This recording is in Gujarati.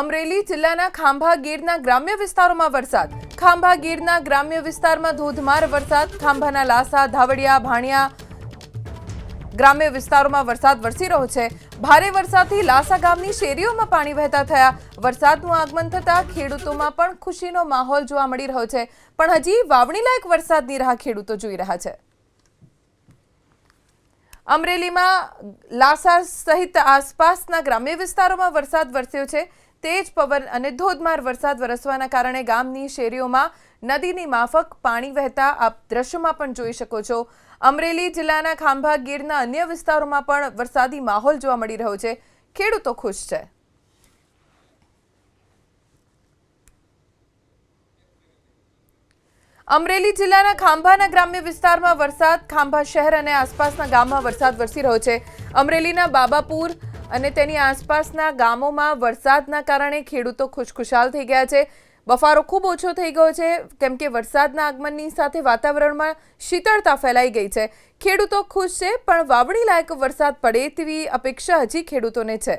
અમરેલી જિલ્લાના ખાંભા ગીરના ગ્રામ્ય વિસ્તારોમાં વરસાદ. ખાંભા ગીરના ગ્રામ્ય વિસ્તારમાં ધોધમાર વરસાદ. ખાંભાના લાસા, ધાવડિયા, ભાણિયા ગ્રામ્ય વિસ્તારોમાં વરસાદ વરસી રહ્યો છે. ભારે વરસાદથી લાસા ગામની શેરીઓમાં પાણી વહેતા થયા. વરસાદનું આગમન થતાં ખેડૂતોમાં પણ ખુશીનો માહોલ જોવા મળી રહ્યો છે. પણ હજી વાવણી લાયક વરસાદની રાહ ખેડૂતો જોઈ રહ્યા છે. અમરેલીમાં લાસા સહિત આસપાસના ગ્રામ્ય વિસ્તારોમાં વરસાદ વરસ્યો છે. તેજ પવન અને ધોધમાર વરસાદ વરસવાના કારણે ગામની શેરીઓમાં નદીની માફક પાણી વહેતા આપ દ્રશ્યમાં પણ જોઈ શકો છો. અમરેલી જિલ્લાના ખાંભા ગીરના અન્ય વિસ્તારોમાં પણ વરસાદી માહોલ જોવા મળી રહ્યો છે. ખેડૂતો ખુશ છે. અમરેલી જિલ્લાના ખાંભાના ગ્રામ્ય વિસ્તારમાં વરસાદ, ખાંભા શહેર અને આસપાસના ગામમાં વરસાદ વરસી રહ્યો છે. અમરેલીના બાબાપુર અને તેની આસપાસના ગામોમાં વરસાદના કારણે ખેડૂતો ખુશખુશાલ થઈ ગયા છે. બફારો ખૂબ ઓછો થઈ ગયો છે, કેમ કે વરસાદના આગમનની સાથે વાતાવરણમાં શીતળતા ફેલાઈ ગઈ છે. ખેડૂતો ખુશ છે, પણ વાવણી લાયક વરસાદ પડે તેવી અપેક્ષા હજી ખેડૂતોને છે.